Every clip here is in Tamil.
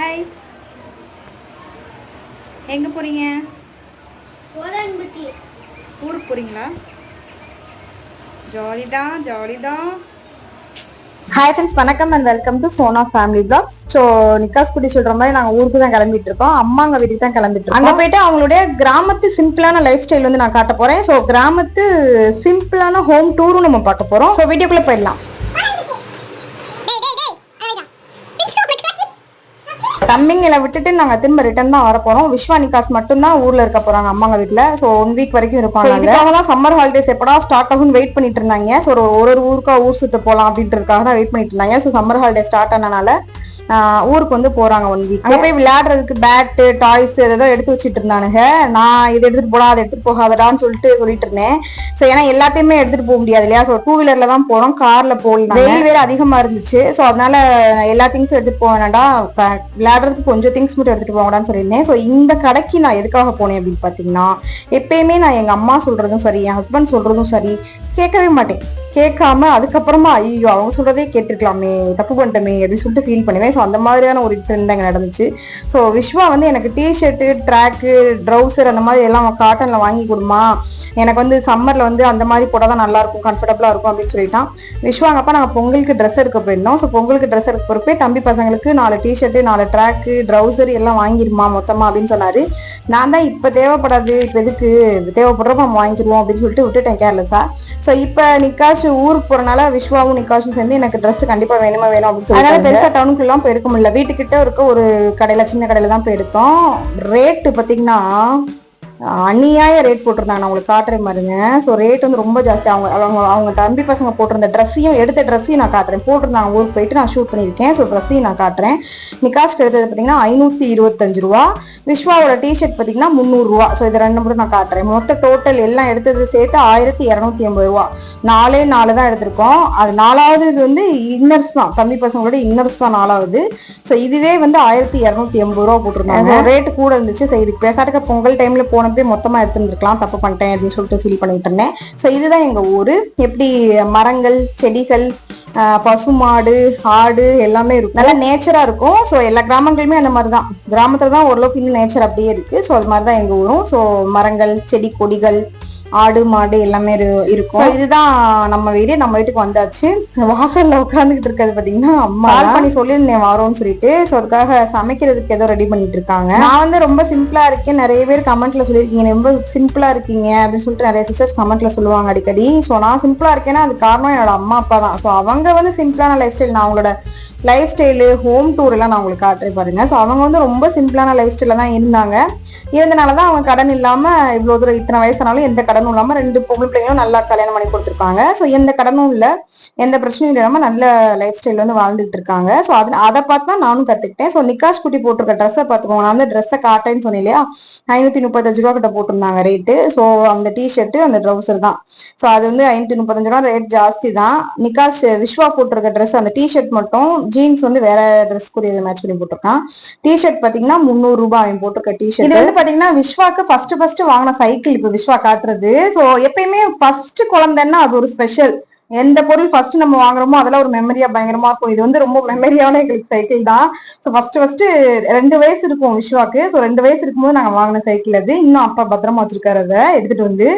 ஹாய் எங்கே போகிறீங்க சோழன்பட்டி ஊருக்கு போகிறீங்களா ஜாலி தான் ஜாலி தான். ஹாய் ஃப்ரெண்ட்ஸ் வணக்கம் and welcome to Sona family vlogs so நிக்காஸ் குட்டி சொல்ற மாதிரி நாங்கள் ஊருக்கு தான் கிளம்பிட்டு இருக்கோம். அம்மா அங்க வீட்டுக்கு தான் கிளம்பிட்டு இருக்கோம். அங்கே போயிட்டு அவங்களுடைய கிராமத்து சிம்பிளான லைஃப் ஸ்டைல் வந்து நான் காட்ட போறேன். ஸோ கிராமத்து சிம்பிளான ஹோம் டூரும் நம்ம பார்க்க போறோம். ஸோ வீடியோக்குள்ள போயிடலாம். தம்பிங்களை விட்டுட்டு நாங்க திரும்ப ரிட்டர்ன் தான் வர போறோம். விஸ்வா நிகாஸ் மட்டும் தான் ஊர்ல இருக்க போறாங்க அம்மாங்க வீட்ல. சோ ஒன் வீக் வரைக்கும் இருப்பாங்க இதுக்காக தான் சம்மர் ஹாலிடேஸ் எப்படா ஸ்டார்ட் ஆகும்னு வெயிட் பண்ணிட்டு இருந்தாங்க. ஸோ ஒரு ஒரு ஊருக்கா ஊர் சுத்த போலாம் அப்படின்றதுக்காக தான் வெயிட் பண்ணிட்டு இருந்தாங்க. ஸோ சம்மர் ஹாலிடே ஸ்டார்ட் ஆனனால ஊருக்கு வந்து போறாங்க ஒன் வீக் அங்க போய் விளையாடுறதுக்கு பேட்டு டாய்ஸ் ஏதோ எடுத்து வச்சிட்டு இருந்தானுங்க. நான் இது எடுத்துட்டு போடா அதை எடுத்துட்டு போகாதடான்னு சொல்லிட்டு சொல்லிட்டு இருந்தேன். ஸோ ஏன்னா எல்லாத்தையுமே எடுத்துட்டு போக முடியாது இல்லையா? ஸோ டூ வீலர்ல தான் போறோம். கார்ல போகலாம் வெயில் வேற அதிகமா இருந்துச்சு. ஸோ அதனால எல்லா திங்ஸும் எடுத்துட்டு போக வேண்டாம் க- விளையாடுறதுக்கு கொஞ்சம் திங்ஸ் மட்டும் எடுத்துட்டு போங்கடான்னு சொல்லியிருந்தேன். ஸோ இந்த கடைக்கு நான் எதுக்காக போனேன் அப்படின்னு பார்த்தீங்கன்னா எப்பயுமே நான் எங்க அம்மா சொல்றதும் சரி என் ஹஸ்பண்ட் சொல்றதும் சரி கேட்கவே மாட்டேன். கேட்காம அதுக்கப்புறமா ஐயோ அவங்க சொல்றதே கேட்டிருக்கலாமே தப்பு பண்ணிட்டோமே அப்படின்னு சொல்லிட்டு ஃபீல் பண்ணுவேன். ஸோ அந்த மாதிரியான ஒரு இன்சிடென்ட் நடந்துச்சு. ஸோ விஸ்வா வந்து எனக்கு டிஷர்ட்டு ட்ராக்கு ட்ரௌசர் அந்த மாதிரி எல்லாம் காட்டன்ல வாங்கி கொடுமா. எனக்கு வந்து சம்மர்ல வந்து அந்த மாதிரி போட்டால் தான் நல்லா இருக்கும் கம்ஃபர்டபுளாக இருக்கும் அப்படின்னு சொல்லிட்டான். விஸ்வாங்கப்பா நாங்கள் பொங்கலுக்கு ட்ரெஸ் எடுக்க போயிருந்தோம். ஸோ பொங்கலுக்கு ட்ரெஸ் எடுக்க போகிறப்பே தம்பி பசங்களுக்கு நாலு டிஷர்ட்டு நாலு ட்ராக்கு ட்ரௌசர் எல்லாம் வாங்கிருமா மொத்தமா அப்படின்னு சொன்னாரு. நான் தான் இப்போ தேவைப்படாது இப்போ எதுக்கு? தேவைப்படுறப்ப நம்ம வாங்கிடுவோம் அப்படின்னு சொல்லிட்டு விட்டுட்டேன் கேர்லெஸ்ஸா ஸோ இப்போ நிக்காஷ் ஊருக்கு போறனால விஸ்வாவும் நிக்காஷும் சேர்ந்து எனக்கு Dress கண்டிப்பா வேணுமா வேணும் அப்படின்னு சொல்லி அதனால பெருசா டவுனுக்குலாம் போய் எடுக்க முடியல. வீட்டுக்கிட்ட இருக்க ஒரு கடையில் சின்ன கடையில் தான் போய் எடுத்தோம். ரேட்டு பார்த்தீங்கன்னா அநியாய ரேட் போட்டிருந்தாங்க. நான் உங்களுக்கு காட்டுறேன் பாருங்க. ஸோ ரேட் வந்து ரொம்ப ஜாஸ்தி. அவங்க அவங்க அவங்க தம்பி பசங்க போட்டிருந்த ட்ரெஸ்ஸையும் எடுத்த ட்ரெஸ்ஸையும் நான் காட்டுறேன். போட்டிருந்தாங்க. ஊருக்கு போயிட்டு நான் ஷூட் பண்ணியிருக்கேன். ஸோ ட்ரெஸ்ஸையும் நான் காட்டுறேன். நிகாஷ்க்கு எடுத்தது பார்த்தீங்கன்னா ஐநூற்றி இருபத்தஞ்சு ரூபா. விஸ்வாவோட டிஷர்ட் பார்த்தீங்கன்னா முந்நூறுரூவா ஸோ இது ரெண்டு மட்டும் நான் காட்டுறேன். மொத்த டோட்டல் எல்லாம் எடுத்தது சேர்த்து ஆயிரத்தி இரநூத்தி எண்பது ரூபா. நாலே நாலு தான் எடுத்திருக்கோம். அது நாலாவது இது வந்து இன்னர்ஸ் தான். தம்பி பசங்களோட இன்னர்ஸ் தான் நாலாவது. ஸோ இதுவே வந்து ஆயிரத்தி இரநூத்தி எண்பது ரூபா போட்டிருந்தாங்க. ரேட் கூட இருந்துச்சு. சரி இதுக்கு பேசாட்டுக்க பொங்கல் டைம்ல வந்து மொத்தமாக எடுத்துருந்துருக்கலாம் தப்பு பண்ணிட்டேன் அப்படின்னு சொல்லிட்டு ஃபீல் பண்ணிட்டு இருந்தேன். ஸோ இதுதான் எங்கள் ஊர். எப்படி மரங்கள் செடிகள் பசுமாடு ஆடு எல்லாமே இருக்கும். நல்லா நேச்சரா இருக்கும். ஸோ எல்லா கிராமங்களுமே அந்த மாதிரி தான் கிராமத்துல தான் ஓரளவுக்கு இன்னும் நேச்சர் அப்படியே இருக்கு. ஸோ அது மாதிரி தான் எங்கள் ஊரும். ஸோ மரங்கள் செடி கொடிகள் ஆடு மாடு எல்லாமே இரு- இருக்கும். இதுதான் நம்ம வீடு. நம்ம வீட்டுக்கு வந்தாச்சு. வாசல்ல உட்காந்துக்கிட்டு இருக்கிறது பாத்தீங்கன்னா அம்மா கால் பண்ணி சொல்லியிருந்தேன் வரோம்னு சொல்லிட்டு. ஸோ அதுக்காக சமைக்கிறதுக்கு ஏதோ ரெடி பண்ணிட்டு இருக்காங்க. நான் வந்து ரொம்ப சிம்பிளா இருக்கேன். நிறைய பேர் கமெண்ட்ல சொல்லியிருக்கீங்க ரொம்ப சிம்பிளா இருக்கீங்க அப்படின்னு சொல்லிட்டு நிறைய சிஸ்டர்ஸ் கமெண்ட்ல சொல்லுவாங்க அடிக்கடி. ஸோ நான் சிம்பிளா இருக்கேன்னா அது காரணம் என்னோட அம்மா அப்பா தான். ஸோ அவங்க வந்து சிம்பிளான லைஃப் ஸ்டைல் நான் அவங்களோட லைஃப் ஸ்டைலு ஹோம் டூர் எல்லாம் நான் உங்களுக்கு காட்டுறேன் பாருங்க. ஸோ அவங்க வந்து ரொம்ப சிம்பிளான லைஃப் ஸ்டைல தான் இருந்தாங்க. இருந்தனால தான் அவங்க கடன் இல்லாம இவ்வளோ தூரம் இத்தனை வயசானாலும் எந்த கடனும் இல்லாம ரெண்டு பொம்பளை பிள்ளைங்களும் நல்லா கல்யாணம் பண்ணி கொடுத்துருக்காங்க. ஸோ எந்த கடனும் இல்லை. எந்த பிரச்சனையும் இல்லாம நல்ல லைஃப் ஸ்டைல் வந்து வாழ்ந்துட்டு இருக்காங்க. ஸோ அது அதை பார்த்து தான் நானும் கத்துக்கிட்டேன். ஸோ நிக்காஸ் குட்டி போட்டிருக்க ட்ரெஸ்ஸை பார்த்துக்கோங்க. நான் வந்து ட்ரெஸ்ஸை காட்டேன்னு சொன்னேன் இல்லையா? ஐநூத்தி முப்பத்தஞ்சு ரூபா கிட்ட போட்டிருந்தாங்க ரேட்டு ஸோ அந்த டிஷர்ட் அந்த ட்ரௌசர் தான். ஸோ அது வந்து ஐநூத்தி முப்பத்தஞ்சு ரூபா ரேட் ஜாஸ்தி தான் நிக்காஸ் விஸ்வா போட்டிருக்க ட்ரெஸ் அந்த டிஷர்ட் மட்டும் ஜீன்ஸ் வந்து வேற ட்ரெஸ் கூட மேட்ச் பண்ணி போட்டிருக்கான். டிஷர்ட் பாத்தீங்கன்னா முந்நூறு ரூபாய் அவன் போட்டிருக்க டிஷர்ட் இது வந்து பாத்தீங்கன்னா விஸ்வாக்கு ஃபர்ஸ்ட் ஃபர்ஸ்ட் வாங்கின சைக்கிள் இப்போ விஸ்வா காட்டுறது. ஸோ எப்பயுமே ஃபர்ஸ்ட் குழந்தைன்னா அது ஒரு ஸ்பெஷல் எந்த பொருள் ஃபர்ஸ்ட் நம்ம வாங்குறோமோ அதெல்லாம் ஒரு மெமரியா பயங்கரமா இருக்கும். இது வந்து ரொம்ப மெமரியான எங்களுக்கு சைக்கிள் தான். ஸோ ஃபர்ஸ்ட் ஃபர்ஸ்ட் ரெண்டு வயசு இருக்கும் விஸ்வாக்கு ஸோ ரெண்டு வயசு இருக்கும்போது நாங்க வாங்கின சைக்கிள் அது. இன்னும் அப்பா பத்திரமா வச்சிருக்காரு அதை எடுத்துட்டு வந்து.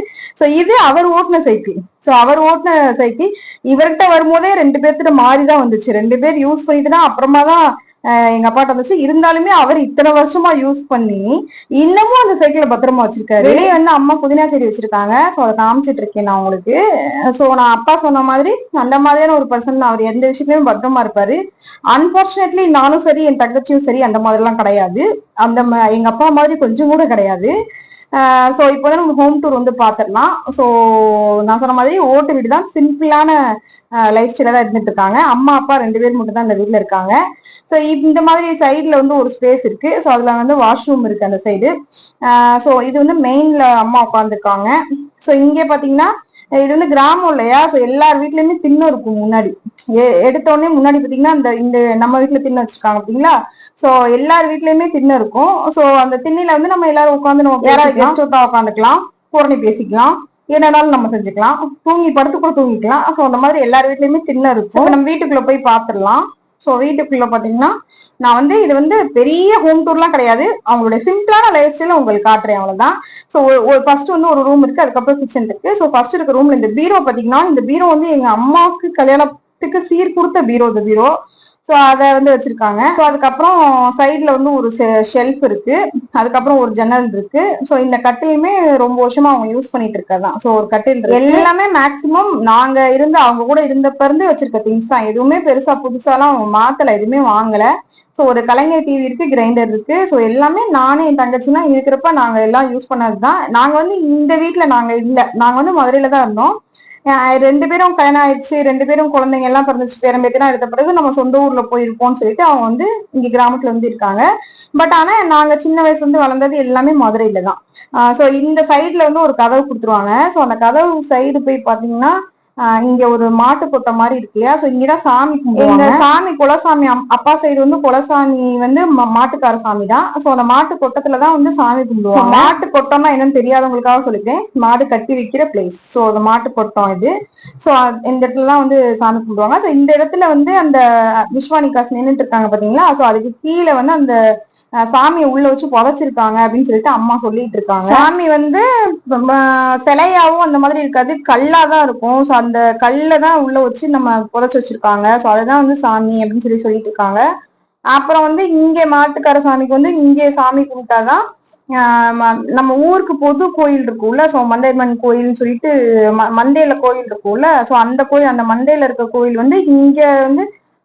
ஸோ இது அவர் ஓட்டின சைக்கிள் ஸோ அவர் ஓட்டின சைக்கிள் இவர்கிட்ட வரும்போதே ரெண்டு பேர்த்திட்ட மாறி தான் வந்துச்சு. ரெண்டு பேர் யூஸ் பண்ணிட்டு தான் அப்புறமா தான் எங்க அப்பாட்ட வந்துச்சு. இருந்தாலுமே அவர் இத்தனை வருஷமா யூஸ் பண்ணி இன்னமும் அந்த சைக்கிளை பத்திரமா வச்சிருக்காரு. வெளியே வந்து அம்மா புதினா செடி வச்சிருக்காங்க. ஸோ அதை காமிச்சிட்டு இருக்கேன் நான் உங்களுக்கு. ஸோ நான் அப்பா சொன்ன மாதிரி அந்த மாதிரியான ஒரு பர்சன் அவர் எந்த விஷயத்துலயும் பத்திரமா இருப்பாரு. அன்பார்ச்சுனேட்லி நானும் சரி என் தங்கச்சியும் சரி அந்த மாதிரிலாம் கிடையாது. அந்த எங்க அப்பா மாதிரி கொஞ்சம் கூட கிடையாது. ஸோ இப்போ வந்து நம்ம ஹோம் டூர் வந்து பார்த்துடலாம் ஸோ நான் சொன்ன மாதிரி ஓட்டு வீடு தான் சிம்பிளான லைஃப் ஸ்டைலாக தான் இருந்துட்டு இருக்காங்க அம்மா அப்பா ரெண்டு பேர் மட்டும் தான் இந்த வீட்டில் இருக்காங்க. ஸோ இந்த மாதிரி சைடில் வந்து ஒரு ஸ்பேஸ் இருக்கு. ஸோ அதில் வந்து வாஷ்ரூம் இருக்கு அந்த சைடு ஸோ இது வந்து மெயினில் அம்மா உட்காந்துருக்காங்க ஸோ இங்கே பார்த்தீங்கன்னா இது வந்து கிராமம் இல்லையா? ஸோ எல்லார் வீட்லயுமே திண்ணம் இருக்கும் முன்னாடி. எடுத்த உடனே முன்னாடி பார்த்தீங்கன்னா இந்த இந்த நம்ம வீட்டில் திண்ணம் வச்சிருக்காங்க பார்த்தீங்களா ஸோ எல்லார் வீட்லயுமே திண்ணம் இருக்கும். ஸோ அந்த திண்ணில வந்து நம்ம எல்லாரும் உட்காந்து நம்ம யாராவது கெஸ்ட் ஒத்தா உட்காந்துக்கலாம் பூரணி பேசிக்கலாம். என்னனாலும் நம்ம செஞ்சுக்கலாம். தூங்கி படுத்து கூட தூங்கிக்கலாம். ஸோ அந்த மாதிரி எல்லார் வீட்லயுமே திண்ணம் இருக்கும். நம்ம வீட்டுக்குள்ள போய் பார்த்துடலாம் ஸோ வீட்டுக்குள்ள பார்த்தீங்கன்னா நான் வந்து இது வந்து பெரிய ஹோம் டூர்லாம் கிடையாது. அவங்களுடைய சிம்பிளான லைஃப் ஸ்டைல உங்களுக்கு காட்டுறேன் அவ்வளோதான் ஸோ ஒரு ஃபர்ஸ்ட் வந்து ஒரு ரூம் இருக்கு அதுக்கப்புறம் கிச்சன் இருக்கு. ஸோ ஃபர்ஸ்ட் இருக்க ரூம்ல இந்த பீரோ பார்த்தீங்கன்னா இந்த பீரோ வந்து எங்க அம்மாவுக்கு கல்யாணத்துக்கு சீர் கொடுத்த பீரோ இந்த பீரோ. ஸோ அதை வந்து வச்சிருக்காங்க. ஸோ அதுக்கப்புறம் சைடில் வந்து ஒரு ஷெல்ஃப் இருக்கு. அதுக்கப்புறம் ஒரு ஜன்னல் இருக்கு. ஸோ இந்த கட்டிலுமே ரொம்ப வருஷமா அவங்க யூஸ் பண்ணிட்டு இருக்கதான் ஸோ ஒரு கட்டில் எல்லாமே மேக்சிமம் நாங்க இருந்து அவங்க கூட இருந்தப்ப இருந்து வச்சிருக்க திங்ஸ் தான். எதுவுமே பெருசா புதுசாலாம் அவங்க மாத்தல. எதுவுமே வாங்கல. ஸோ ஒரு கலைஞர் டிவி இருக்கு கிரைண்டர் இருக்கு. ஸோ எல்லாமே நானே என் தங்கச்சிலாம் இருக்கிறப்ப நாங்க எல்லாம் யூஸ் பண்ணதுதான். நாங்க வந்து இந்த வீட்டில் நாங்க இல்ல. நாங்க வந்து மதுரையில தான் இருந்தோம். ரெண்டு பேரும் கல்யாணம் ஆயிடுச்சு ரெண்டு பேரும் குழந்தைங்க எல்லாம் பிறந்துச்சு பேரம்பேத்திலாம் எடுத்த பிறகு நம்ம சொந்த ஊர்ல போயிருப்போம்னு சொல்லிட்டு அவங்க வந்து இங்க கிராமத்துல வந்து இருக்காங்க. பட் ஆனா நாங்க சின்ன வயசுல இருந்து வளர்ந்தது எல்லாமே மதுரையில தான். ஸோ இந்த சைடுல வந்து ஒரு கதவு கொடுத்துருவாங்க. ஸோ அந்த கதவு சைடு போய் பாத்தீங்கன்னா இங்க ஒரு மாட்டு கொட்டை மாதிரி இருக்கு இல்லையா? ஸோ இங்கதான் சாமி கும்பிடுவாங்க. சாமி குலசாமி அப்பா சைடு வந்து குலசாமி வந்து மாட்டுக்கார சாமி தான். ஸோ அந்த மாட்டு கொட்டத்துல தான் வந்து சாமி கும்பிடுவாங்க. மாட்டு கொட்டம்னா என்னன்னு தெரியாதவங்களுக்காக சொல்லிட்டேன் மாடு கட்டி வைக்கிற பிளேஸ் ஸோ அந்த மாட்டு கொட்டம் இது. ஸோ இந்த இடத்துல தான் வந்து சாமி கும்பிடுவாங்க. ஸோ இந்த இடத்துல வந்து அந்த விஸ்வானிகாஸ் நின்றுட்டு இருக்காங்க பாத்தீங்களா? ஸோ அதுக்கு கீழே வந்து அந்த சாமியை உள்ள வச்சு புதைச்சிருக்காங்க அப்படின்னு சொல்லிட்டு அம்மா சொல்லிட்டு இருக்காங்க. சாமி வந்து சிலையாவும் அந்த மாதிரி இருக்காது கல்லா தான் இருக்கும். ஸோ அந்த கல்லை தான் உள்ள வச்சு நம்ம புதைச்சு வச்சிருக்காங்க. ஸோ அதுதான் வந்து சாமி அப்படின்னு சொல்லி சொல்லிட்டு இருக்காங்க. அப்புறம் வந்து இங்க மாட்டுக்கார சாமிக்கு வந்து இங்கே சாமி கும்பிட்டாதான் நம்ம ஊருக்கு பொது கோயில் இருக்கும்ல. ஸோ மந்தைமன் கோயில்னு சொல்லிட்டு ம- மந்தையில கோயில் இருக்கும்ல. ஸோ அந்த கோயில் அந்த மந்தையில இருக்க கோயில் வந்து இங்க வந்து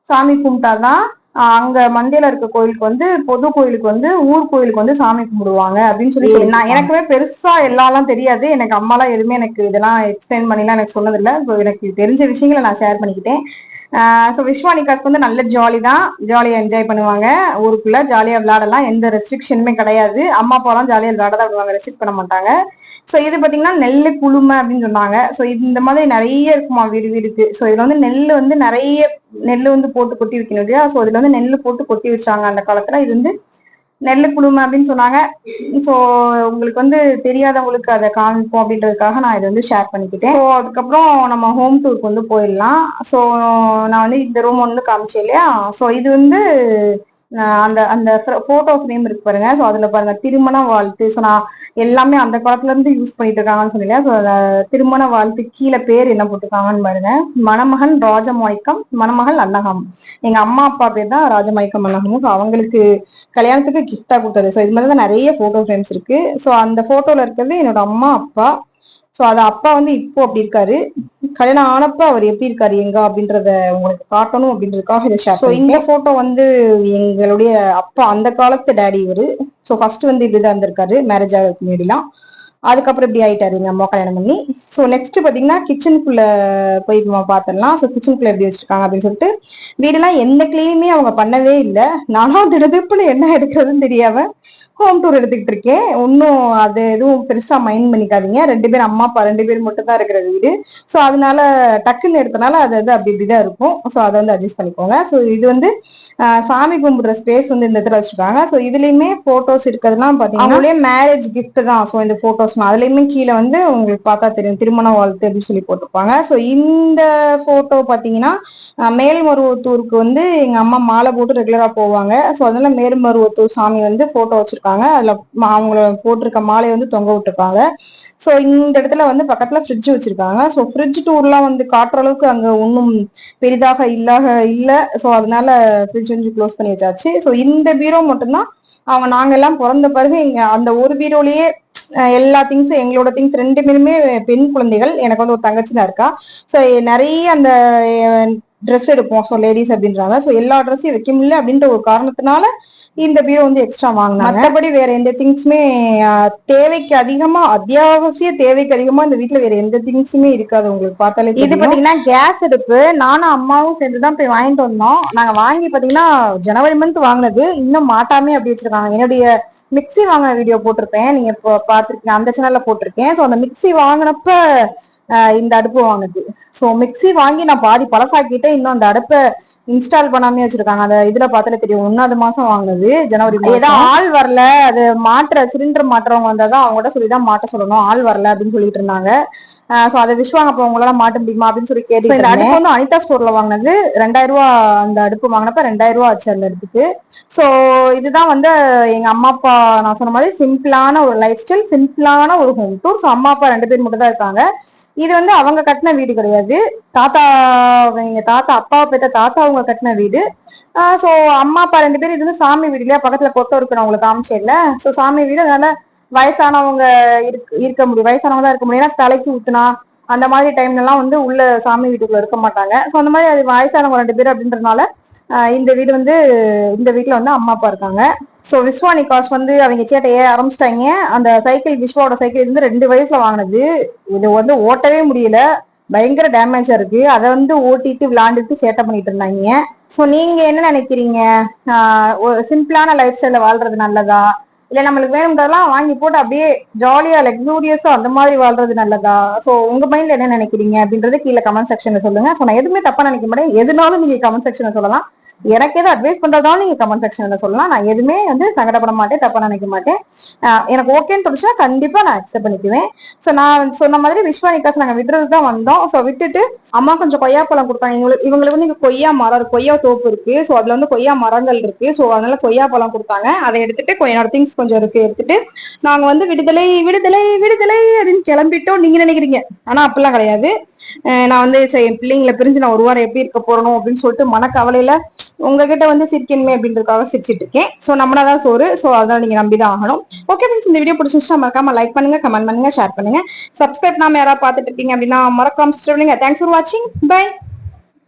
சாமி கும்பிட்டாதான் அங்க மந்தையில இருக்க கோயிலுக்கு வந்து பொது கோயிலுக்கு வந்து ஊர் கோயிலுக்கு வந்து சாமி கும்பிடுவாங்க அப்படின்னு சொல்லி நான் எனக்குமே பெருசா எல்லாம்லாம் தெரியாது. எனக்கு அம்மாலாம் எதுவுமே எனக்கு இதெல்லாம் எக்ஸ்பிளைன் பண்ணிலாம் எனக்கு சொன்னதில்லை. இப்போ எனக்கு தெரிஞ்ச விஷயங்களை நான் ஷேர் பண்ணிக்கிட்டேன். ஸோ விஸ்வானிகாஸ்க்கு வந்து நல்ல ஜாலி தான். ஜாலியாக என்ஜாய் பண்ணுவாங்க. ஊருக்குள்ள ஜாலியாக விளையாடலாம். எந்த ரெஸ்ட்ரிக்ஷனுமே கிடையாது. அம்மா அப்பாலாம் ஜாலியாக விளையாட தான் விடுவாங்க. ரெஸ்ட்ரிக்ட் பண்ண மாட்டாங்க. ஸோ இது பார்த்தீங்கன்னா நெல் குளுமை அப்படின்னு சொன்னாங்க. ஸோ இந்த மாதிரி நிறைய இருக்குமா வீடு வீடுக்கு? ஸோ இதில் வந்து நெல் வந்து நிறைய நெல் வந்து போட்டு கொட்டி வைக்கணும் இல்லையா? ஸோ இதில் வந்து நெல் போட்டு கொட்டி வச்சாங்க அந்த காலத்தில். இது வந்து நெல் குழும அப்படின்னு சொன்னாங்க. ஸோ உங்களுக்கு வந்து தெரியாதவங்களுக்கு அதை காமிப்போம் அப்படின்றதுக்காக நான் இதை வந்து ஷேர் பண்ணிக்கிட்டேன். ஸோ அதுக்கப்புறம் நம்ம ஹோம் டூருக்கு வந்து போயிடலாம். ஸோ நான் வந்து இந்த ரூம் வந்து காமிச்சேன் இல்லையா? ஸோ இது வந்து அந்த அந்த போட்டோ ஃப்ரேம் இருக்கு பாருங்க. ஸோ அதுல பாருங்க திருமண வாழ்த்து. ஸோ நான் எல்லாமே அந்த காலத்துல இருந்து யூஸ் பண்ணிட்டு இருக்காங்கன்னு சொன்னீங்க ஸோ திருமண வாழ்த்து கீழே பேர் என்ன போட்டிருக்காங்கன்னு பாருங்க. மணமகன் ராஜமாய்க்கம் மணமகள் அன்னகம். எங்க அம்மா அப்பா பேர் தான் ராஜமாய்க்கம் அன்னகமும் ஸோ அவங்களுக்கு கல்யாணத்துக்கு கிஃப்டா கொடுத்தது. ஸோ இது மாதிரி தான் நிறைய போட்டோ ஃப்ரேம்ஸ் இருக்கு. ஸோ அந்த போட்டோல இருக்கிறது என்னோட அம்மா அப்பா ஸோ அது அப்பா வந்து இப்போ அப்படி இருக்காரு. கல்யாணம் ஆனப்ப அவர் எப்படி இருக்காரு எங்க அப்படின்றத உங்களுக்கு காட்டணும் அப்படின்றதுக்காக இதை ஷேர் ஸோ இந்த போட்டோ வந்து எங்களுடைய அப்பா அந்த காலத்து டேடி இவரு. ஸோ ஃபர்ஸ்ட் வந்து இப்படிதான் இருந்திருக்காரு. மேரேஜ் ஆகிறதுக்கு முன்னாடிலாம். அதுக்கப்புறம் இப்படி ஆயிட்டாரு எங்க அம்மா கல்யாணம் பண்ணி. ஸோ நெக்ஸ்ட் பாத்தீங்கன்னா கிச்சனுக்குள்ள போய் நம்ம பார்த்துடலாம் ஸோ கிச்சனுக்குள்ள எப்படி வச்சிருக்காங்க அப்படின்னு சொல்லிட்டு வீடெல்லாம் எந்த கிளீனுமே அவங்க பண்ணவே இல்லை. நானும் திடுதிப்புன்னு என்ன எடுக்கிறதுன்னு தெரியாம ஹோம் டூர் எடுத்துக்கிட்டு இருக்கேன். ஒன்றும் அது எதுவும் பெருசா மைண்ட் பண்ணிக்காதீங்க. ரெண்டு பேரும் அம்மா அப்பா ரெண்டு பேர் மட்டும் தான் இருக்கிற வீடு. ஸோ அதனால டக்குன்னு எடுத்தனால அது அது அப்படி இப்படிதான் இருக்கும். ஸோ அதை வந்து அட்ஜஸ்ட் பண்ணிக்கோங்க. ஸோ இது வந்து சாமி கும்பிடுற ஸ்பேஸ் வந்து இந்த இடத்துல வச்சிருக்காங்க. ஸோ இதுலயுமே போட்டோஸ் இருக்கிறதுலாம் பாத்தீங்கன்னா மேரேஜ் கிஃப்ட் தான். ஸோ இந்த போட்டோஸ் அதுலயுமே கீழே வந்து உங்களுக்கு பார்த்தா தெரியும். திருமண வாழ்த்து அப்படின்னு சொல்லி போட்டிருப்பாங்க. ஸோ இந்த போட்டோ பாத்தீங்கன்னா மேல்மருவத்தூருக்கு வந்து எங்க அம்மா மாலை போட்டு ரெகுலரா போவாங்க. ஸோ அதனால மேல்மருவத்தூர் சாமி வந்து போட்டோ வச்சிருக்காங்க. அதுல அவங்கள போட்டிருக்க மாலையை வந்து தொங்க விட்டுருப்பாங்க ஸோ இந்த இடத்துல வந்து பக்கத்துல ஃப்ரிட்ஜ் வச்சிருக்காங்க. ஸோ ஃப்ரிட்ஜ் டூர்லாம் வந்து காட்டுற அளவுக்கு அங்க ஒன்றும் பெரிதாக இல்லாக இல்ல. ஸோ அதனால ஃப்ரிட்ஜ் வந்து க்ளோஸ் பண்ணி வச்சாச்சு. ஸோ இந்த பீரோ மட்டும்தான். அவங்க நாங்க எல்லாம் பிறந்த பிறகு இங்க அந்த ஒரு பீரோலயே எல்லா திங்ஸும் எங்களோட திங்ஸ் ரெண்டு பேருமே பெண் குழந்தைகள். எனக்கு வந்து ஒரு தங்கச்சி தான் இருக்கா. ஸோ நிறைய அந்த ட்ரெஸ் எடுப்போம். ஸோ லேடிஸ் அப்படின்றாங்க. ஸோ எல்லா ட்ரெஸ்ஸையும் வைக்க முடியல அப்படின்ற ஒரு காரணத்தினால இந்த பீரோ வந்து எக்ஸ்ட்ரா வாங்கினாங்க. மற்றபடி வேற எந்த திங்ஸுமே தேவைக்கு அதிகமா அத்தியாவசிய தேவைக்கு அதிகமா இந்த வீட்ல வேற எந்த திங்ஸுமே இருக்காது உங்களுக்கு பார்த்தாலே இது பாத்தீங்கன்னா கேஸ் அடுப்பு. நானும் அம்மாவும் சேர்ந்து தான் போய் வாங்கிட்டு வந்தோம். நாங்க வாங்கி பாத்தீங்கன்னா ஜனவரி மந்த் வாங்கினது. இன்னும் மாட்டாமே அப்படி வச்சிருக்காங்க. என்னுடைய மிக்ஸி வாங்கின வீடியோ போட்டிருப்பேன். நீங்க இப்போ பார்த்திருக்கீங்க அந்த சேனல்ல போட்டிருக்கேன். ஸோ அந்த மிக்ஸி வாங்கினப்ப இந்த அடுப்பு வாங்குது ஸோ மிக்ஸி வாங்கி நான் பாதி பழசாக்கிட்டேன். இன்னும் அந்த அடுப்பை இன்ஸ்டால் பண்ணாமே வச்சிருக்காங்க. அந்த இதுல பார்த்தாலே தெரியும். ஒன்னாவது மாசம் வாங்குனது ஜனவரி ஏதோ ஆள் வரல. அது மாற்ற சிலிண்டர் மாற்றவங்க வந்தாதான் அவங்ககிட்ட சொல்லி தான் மாட்ட சொல்லணும். ஆள் வரல அப்படின்னு சொல்லிட்டு இருந்தாங்க. சோ அதை விஷவாங்க. அப்போ உங்களால மாட்ட முடியுமா அப்படின்னு சொல்லி கேட்டு இந்த அடுப்பு வந்து அனிதா ஸ்டோர்ல வாங்கினது. ரெண்டாயிரம் ரூபா அந்த அடுப்பு வாங்கினப்ப ரெண்டாயிரம் ரூபா ஆச்சு அந்த அடுப்புக்கு. சோ இதுதான் வந்து எங்க அம்மா அப்பா நான் சொன்ன மாதிரி சிம்பிளான ஒரு லைஃப் ஸ்டைல் சிம்பிளான ஒரு ஹோம் டூர் ஸோ அம்மா அப்பா ரெண்டு பேர் மட்டும் தான் இருக்காங்க. இது வந்து அவங்க கட்டின வீடு கிடையாது. தாத்தா எங்க தாத்தா அப்பாவை பெற்ற தாத்தா அவங்க கட்டின வீடு. ஸோ அம்மா அப்பா ரெண்டு பேரும் இது வந்து சாமி வீடு இல்லையா? பக்கத்துல கொட்டை இருக்கணும் அவங்களுக்கு உங்களுக்கு காமிச்சேன்ல ஸோ சாமி வீடு அதனால வயசானவங்க இருக்க இருக்க முடியும். வயசானவங்க தான் இருக்க முடியும். ஏன்னா தலைக்கு ஊத்துனா அந்த மாதிரி டைம்ல எல்லாம் வந்து உள்ள சாமி வீட்டுக்குள்ள இருக்க மாட்டாங்க. ஸோ அந்த மாதிரி அது வயசானவங்க ரெண்டு பேர் அப்படின்றதுனால இந்த வீடு வந்து இந்த வீட்டில் வந்து அம்மா அப்பா இருக்காங்க. ஸோ விஸ்வானி நிகாஸ் வந்து அவங்க சேட்டையே ஆரம்பிச்சிட்டாங்க? அந்த சைக்கிள் விஸ்வாவோட சைக்கிள் வந்து ரெண்டு வயசுல வாங்கினது. இது வந்து ஓட்டவே முடியல. பயங்கர டேமேஜா இருக்கு. அதை வந்து ஓட்டிட்டு விளாண்டுட்டு சேட்டை பண்ணிட்டு இருந்தாங்க. ஸோ நீங்க என்ன நினைக்கிறீங்க? ஒரு சிம்பிளான லைஃப் ஸ்டைல வாழ்றது நல்லதா? இல்ல நம்மளுக்கு வேணும்ன்றதெல்லாம் வாங்கி போட்டு அப்படியே ஜாலியா லக்ஸூரியஸா அந்த மாதிரி வாழ்றது நல்லதா? சோ உங்க மைண்ட்ல என்ன நினைக்கிறீங்க? அப்படின்றது கீழே கமெண்ட் செக்ஷன்ல சொல்லுங்க. சோ நான் எதுவுமே தப்பா நினைக்க மாட்டேன். எதுனாலும் நீங்க கமெண்ட் செக்ஷன்ல சொல்லலாம். எனக்கு எது அட்வைஸ் பண்றதாலும் நீங்க கமெண்ட் செக்ஷன்ல சொல்லலாம். நான் எதுவுமே வந்து சங்கடப்பட மாட்டேன் தப்பா நினைக்க மாட்டேன். எனக்கு ஓகேன்னு தோணுச்சுன்னா கண்டிப்பா நான் அக்செப்ட் பண்ணிக்குவேன். சோ நான் சொன்ன மாதிரி விஸ்வா நிகாஸ் நாங்க விடுறது தான் வந்தோம். சோ விட்டுட்டு அம்மா கொஞ்சம் கொய்யா பழம் கொடுத்தாங்க. இவங்களுக்கு இவங்களுக்கு வந்து இங்க கொய்யா மரம் கொய்யா தோப்பு இருக்கு. சோ அதுல வந்து கொய்யா மரங்கள் இருக்கு. சோ அதனால கொய்யா பழம் கொடுத்தாங்க. அதை எடுத்துட்டு என்னோட திங்ஸ் கொஞ்சம் இருக்கு எடுத்துட்டு நாங்க வந்து விடுதலை விடுதலை விடுதலை அப்படின்னு கிளம்பிட்டோம். நீங்க நினைக்கிறீங்க. ஆனா அப்படிலாம் கிடையாது. நான் வந்து சரி, என் பிள்ளைங்களை பிரிஞ்சு நான் ஒரு வாரம் எப்படி இருக்க போறணும் அப்படின்னு சொல்லிட்டு மனக்கவலையில உங்ககிட்ட வந்து சிரிக்கணுமே அப்படின்றதுக்காக சிரிச்சிட்டு இருக்கேன். சோ நம்மளாதான் சோறு. சோ அதான் நீங்க நம்பிதான் ஆகணும். ஓகே ஃப்ரெண்ட்ஸ் இந்த வீடியோ பிடிச்சிருந்துச்சுன்னா மறக்காம லைக் பண்ணுங்க கமெண்ட் பண்ணுங்க ஷேர் பண்ணுங்க. சப்ஸ்கிரைப் நாம யாராவது பார்த்துட்டு இருக்கீங்க அப்படின்னா மறக்காம தேங்க்ஸ் ஃபார் வாட்சிங் பை